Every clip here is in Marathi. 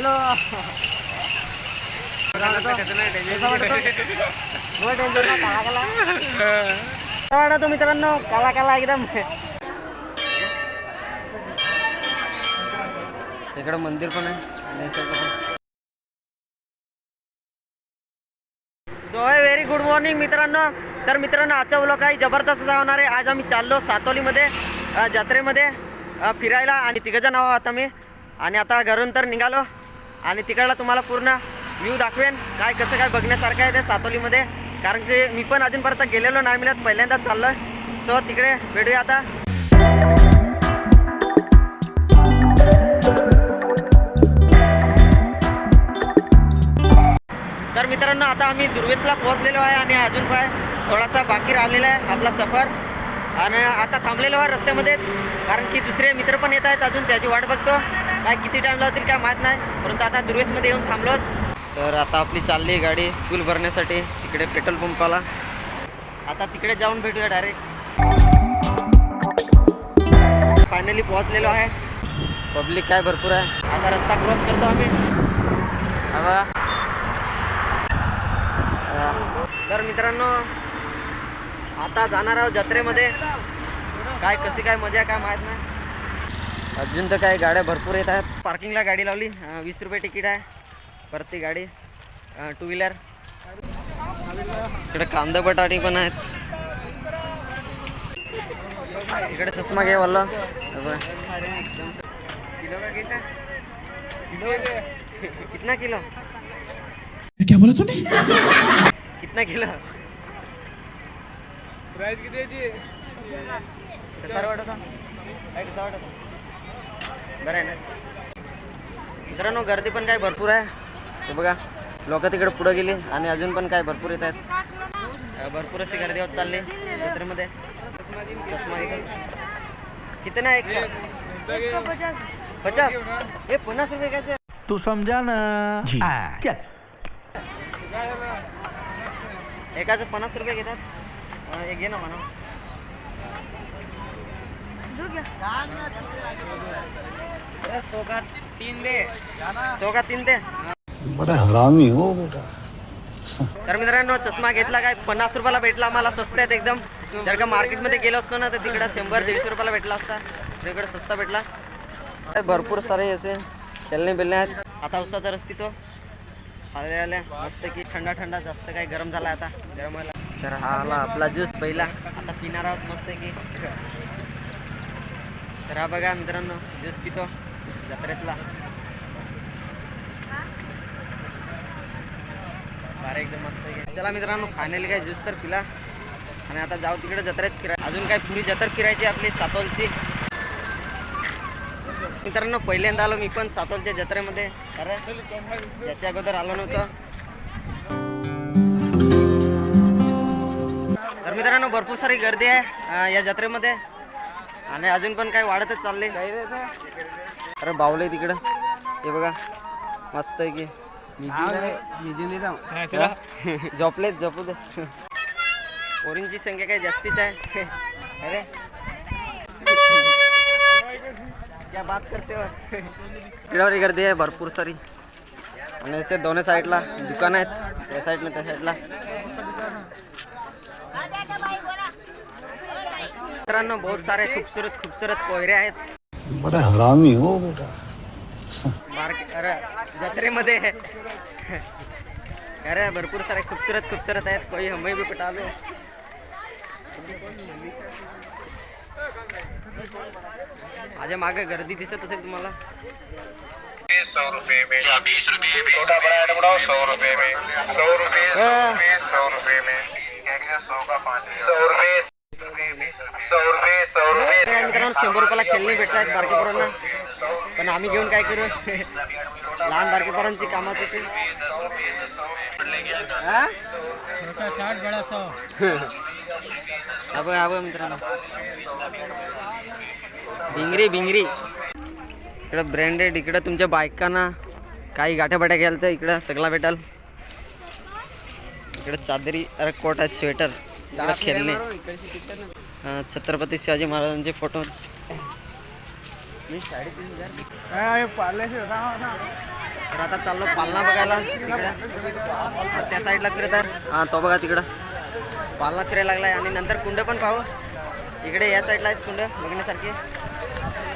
हॅलो. वाटतो मित्रांनो काला काला एकदम. इकडं मंदिर पण आहे निसर्ग सो व्हेरी गुड मॉर्निंग मित्रांनो. तर मित्रांनो आजचा व्लॉग काही जबरदस्त होणार आहे. आज आम्ही चाललो सातोलीमध्ये जत्रेमध्ये फिरायला आणि तिघंजण आहो आता मी. आणि आता घरून तर निघालो. आणि तिकडला तुम्हाला पूर्ण व्ह्यू दाखवेन. काय कसं काय बघण्यासारखं आहे ते सातोलीमध्ये. कारण की मी पण अजूनपर्यंत गेलेलो नाही. मिळत पहिल्यांदाच चाललो आहे सो तिकडे भेटूया आता. तर मित्रांनो आता आम्ही दुर्वेसला पोहोचलेलो आहे आणि अजून काय थोडासा बाकी राहिलेला आहे आपला सफर. आणि आता थांबलेलो आहे रस्त्यामध्ये कारण की दुसरे मित्र पण येत आहेत अजून त्याची वाट बघतो. काय किती टाईम लावतील काय माहीत नाही परंतु आता दुर्वेसमध्ये येऊन थांबलो तर आता आपली चालली आहे गाडी फुल भरण्यासाठी तिकडे पेट्रोल पंपाला आता तिकडे जाऊन भेटूया डायरेक्ट फायनली पोहोचलेलो आहे. पब्लिक काय भरपूर आहे. आता रस्ता क्रॉस करतो आम्ही. तर मित्रांनो आता जाणार आहोत जत्रेमध्ये. काय कशी काय मजा काय माहीत नाही. अजून तर काय गाड्या भरपूर येत आहेत. पार्किंगला गाडी लावली. वीस रुपये तिकीट आहे. प्रति गाडी. टू व्हीलर इकडे कांदा बटाटी पण आहेत. इकडे चष्मा घे वल्ल. किलो का कितना किलो? कितना किलो क्या बोला तूने? कितना किलो? प्राइस किती याची? कसा वाटत बरं आहे ना? मित्रांनो गर्दी पण काय भरपूर आहे. हे बघा लोक तिकडे पुढे गेली आणि अजून पण काय भरपूर येत आहेत. भरपूर अशी गर्दी होत चालली जत्रेमध्ये चष्मा घे. कितना एक का? पचास. हे पन्नास रुपये काय तू? समझा ना. चल. एकाचं पन्नास रुपये घेतात. एक घे ना म्हणा. अरे, सौ का तीन दे. सौ का तीन दे. बड़ा हरामी हो बेटा. तर मित्रांनो चष्मा घेतला काय? पन्नास रुपयाला भेटला आम्हाला स्वस्त आहेत एकदम. जर का मार्केटमध्ये गेलो असतो ना तर तिकडं शंभर दीडशे रुपयाला भेटला असता. तिकडे स्वस्त भेटला. भरपूर सारे असे खेळणे बिलणे आहेत. आता उसाचा रस पितो. आले आल्या मस्त की थंडा थंडा जास्त काही गरम झाला आता. गरम व्हायला. तर हा आला आपला ज्यूस पहिला. आता पिणार आहोत मस्त की. तर हा बघा मित्रांनो ज्यूस पितो. जत्रेतला. भारी एकदम मस्त आहे. चला मित्रांनो फायनली काय ज्यूस तर पिला. आणि आता जाऊ तिकडे जत्रेत फिरायला अजून काय पुरी जत्रा फिरायची आपली सातोलची? मित्रांनो पहिल्यांदा आलो मी पण सातोलच्या जत्रेमध्ये. अरे याच्या अगोदर आलो नव्हतं. तर मित्रांनो भरपूर सारी गर्दी आहे या जत्रेमध्ये. आणि अजून पण काय वाढतच चालले अरे बावले तिकडं. हे बघा मस्त आहे की. झोपलेत झोपू दे. पोरींची संख्या काही जास्तीच आहे? अरे. क्या बात करते हो. किडावरी गर्दी आहे भरपूर सारी. आणि असे दोन्ही साईडला दुकान आहेत. त्या साईडला त्या साईडला. मित्रांनो बहुत सारे खूबसूरत खूबसूरत कोयरे आहेत. बड़ा हरामी हो बेटा। अरे जत्रेमध्ये अरे भरपूर सारे खूबसूरत खूबसूरत आहेत कोई हमें भी पटा लो माझ्या मागे गर्दी दिसत असेल तुम्हाला सौ रुपये में। बीस रुपये में। छोटा बड़ा आइटम सौ रुपये में। सौ रुपये सौ हाँ। रुपये में। सौ का पाँच सौ रुपये मित्रांनो शंभर रुपयाला खेळणी भेटत आहेत पण आम्ही घेऊन काय करू? लहान बारके पोरांची कामात होती. हा? हा हा बघ मित्रांनो. भिंगरी भिंगरी. इकडं ब्रँडेड इकडं तुमच्या बायकांना काही गाठ्या बाट्या घ्याल तर इकडं सगळा भेटाल. इकडे चादरी अरे कोट आहेत स्वेटर इकडं खेळणे. छत्रपती शिवाजी महाराजांचे फोटोज तर आता चाललो पालना बघायला. तिकडे. त्या साईडला फिरत आहे. हां तो बघा तिकडं. पालना फिरायला लागलाय. आणि नंतर कुंड पण पाहू. इकडे या साईडला आहेत कुंड बघण्यासारखी.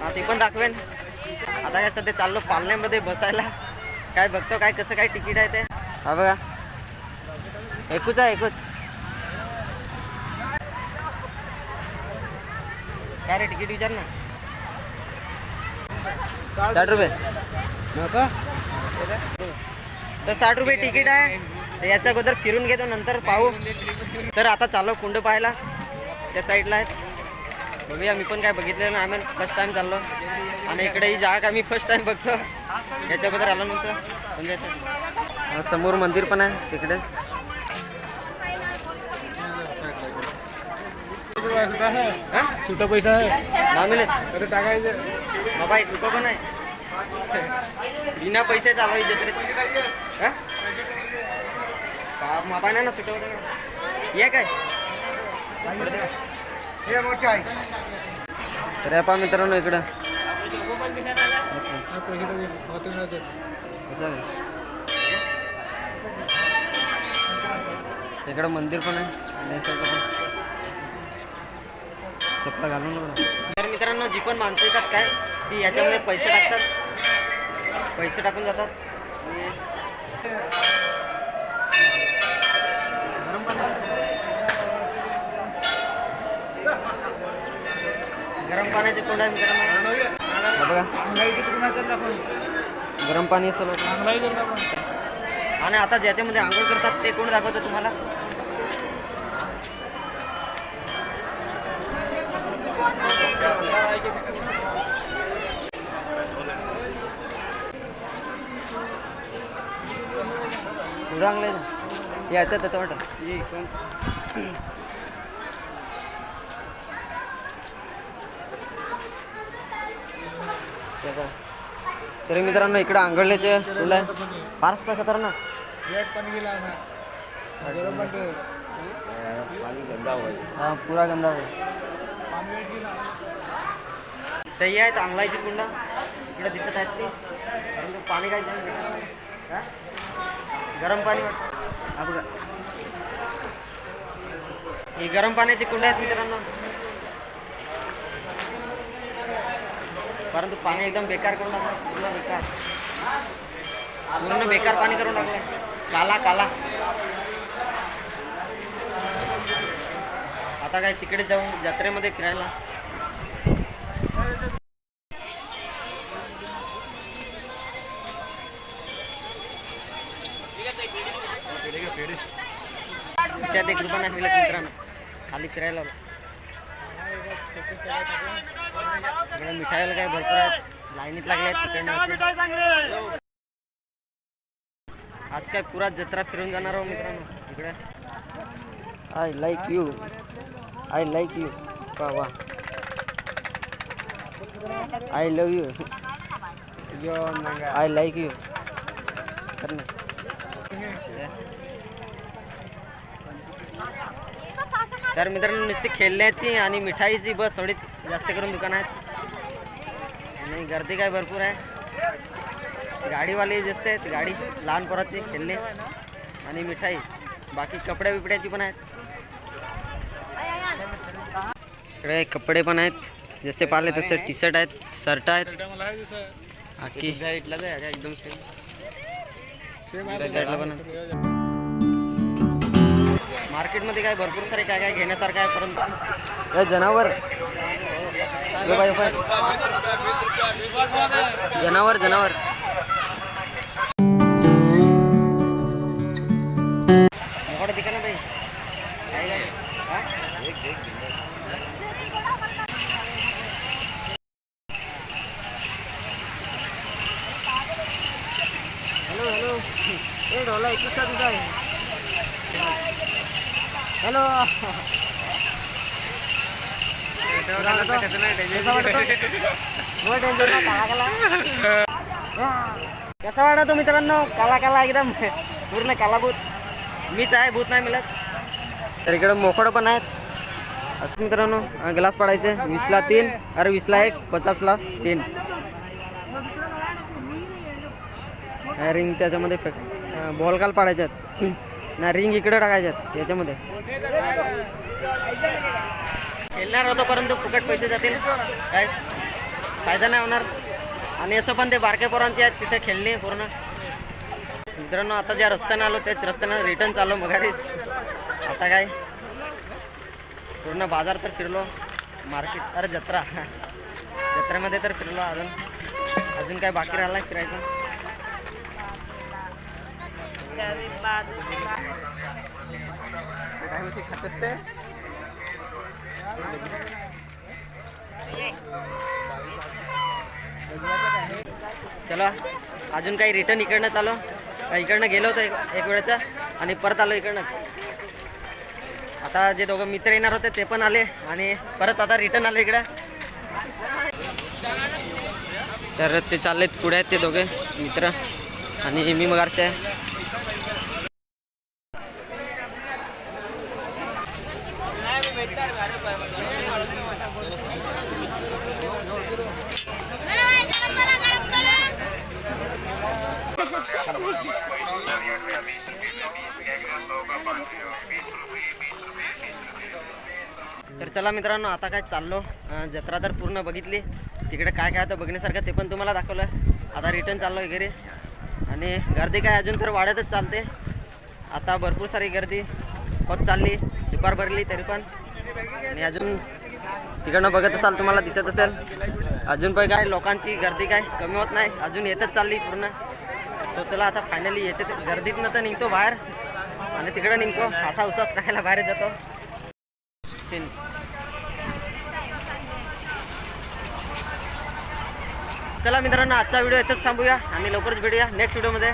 हां ती पण दाखवेन. आता काय सध्या चाललो पालण्यामध्ये बसायला. काय बघतो काय कसं काय तिकीट आहे ते. हा बघा. एकूच आहे एकूच. काय रे तिकीट विचार ना. साठ रुपये. तर साठ रुपये तिकीट आहे. तर याच्या अगोदर फिरून घेतो नंतर पाहू. तर आता चाललो कुंड पाहायला. त्या साईडला आहेत बघूया मी पण काय बघितलं नाही आम्ही फर्स्ट टाइम चाललो. आणि इकडे ही जागा मी फर्स्ट टाइम बघतो. याच्या अगोदर आलो नंतर. म्हणजे समोर मंदिर पण आहे तिकडे. सुटा पैसा आहे अरे टाकायचं बाबा एक रुपये पण आहे. बिना पैसे चालू जत्रेत बाबा नाही ना सुटवत ये काय हे मोठं आहे तर पहा मित्रांनो इकडं इकडं मंदिर पण आहे आणि पण. चपला घालून. तर मित्रांनो जी पण माणसं येतात काय ती याच्यामध्ये पैसे टाकतात. पैसे टाकून जातात. गरम पाण्याचे कोंड आहे गरम पाणी असेल वाटतं. आणि आता ज्याच्यामध्ये आंघोळ करतात ते कोण दाखवतो तुम्हाला? त्याचं वाटत तरी मित्रांनो इकडं आंघोळण्याचे फुलं आहे फारसा खतरनाक. हा पुरा गंदा आहे दही आहेत आंघोळाची कुंड. इकडं दिसत आहेत ती. परंतु पाणी काय गरम पाणी वाटतं. हा बघा. ही गरम पाण्याची कुंड आहेत मित्रांनो. परंतु पाणी एकदम बेकार करून टाकलं पूर्ण बेकार. पूर्ण बेकार पाणी करून टाकलं काला काला. आता काय तिकडे जाऊन जत्रेमध्ये फिरायला? त्यात एक नाही मित्रांनो. खाली फिरायला मिठाईला काय भरपूर आहेत. लाईनीत लागले आहेत आज काय पुरा जत्रा फिरून जाणार आहो मित्रांनो. इकडे. I like you I like you वा वा I love you I like you तर मित्रांनो नुसती खेळण्याची आणि मिठाईची बस थोडीच जास्त करून दुकान आहेत आणि गर्दी काय भरपूर आहे गाडीवाले जास्त आहेत गाडी लहान पोराची खेळणे आणि मिठाई बाकी कपडे बिपड्याची पण आहेत इकडे कपडे पण आहेत जसे पाहिले तसे टी शर्ट आहेत शर्ट आहेत एकदम साईडला पण. मार्केटमध्ये काय भरपूर सारे काय काय घेण्यासारखं आहे परंतु हे जनावर हे. जनावर जनावर ए ढोला एकूच का तुझा आहे हॅलो कसा वाटतो मित्रांनो काला काला एकदम पूर्ण कालाभूत मीच आहे भूत नाही मिळत तर इकडे मोकळं पण आहेत असं मित्रांनो ग्लास पडायचे वीसला तीन अरे वीसला एक पचासला तीन रिंग त्याच्यामध्ये फेक बॉल काल पाडायच्यात. ना रिंग इकडे टाकायच्यात याच्यामध्ये. खेळणार होतो परंतु फुकट पैसे जातील. काय? फायदा नाही होणार. आणि असं पण ते बारक्या पोरांचे आहेत तिथे खेळणे पूर्ण. मित्रांनो आता ज्या रस्त्यानं आलो त्याच रस्त्यानं रिटर्न चाललो मगारीच आता काय? पूर्ण बाजार तर फिरलो. मार्केट अरे जत्रा. जत्रेमध्ये तर फिरलो अजून. अजून काय बाकी राहिला फिरायचं. काय माहिती खात असते चला अजून काही रिटर्न इकडनं चालो. इकडनं गेलो होतो एक वेळेचा वेळेचं आणि परत आलो इकडनं. आता जे दोघं मित्र येणार होते ते पण आले आणि परत आता रिटर्न आलो इकडं. तर ते चाललेत पुढे आहेत ते दोघे मित्र. आणि मी मगारचे तर चला मित्रांनो आता काय चाललो? जत्रा तर पूर्ण बघितली. तिकडे काय काय होतं बघण्यासारखं ते पण तुम्हाला दाखवलं. आता रिटर्न चाललो आहे घरी. आणि गर्दी काय अजून तर वाढतच चालते. आता भरपूर सारी गर्दी. होत चालली दुपार भरली तरी पण. आणि अजून तिकडनं बघत असाल तुम्हाला दिसत असेल. अजून पण काय लोकांची गर्दी काय कमी होत नाही. अजून येतच चालली पूर्ण. सो चला आता फायनली याच्यात गर्दीतनं तर निघतो बाहेर. आणि तिकडं निघतो. आता उसास राहायला बाहेर जातो. सीन चला मित्रांनो आजचा व्हिडिओ इथंच थांबूया. आणि लवकरच भेटूया नेक्स्ट व्हिडिओमध्ये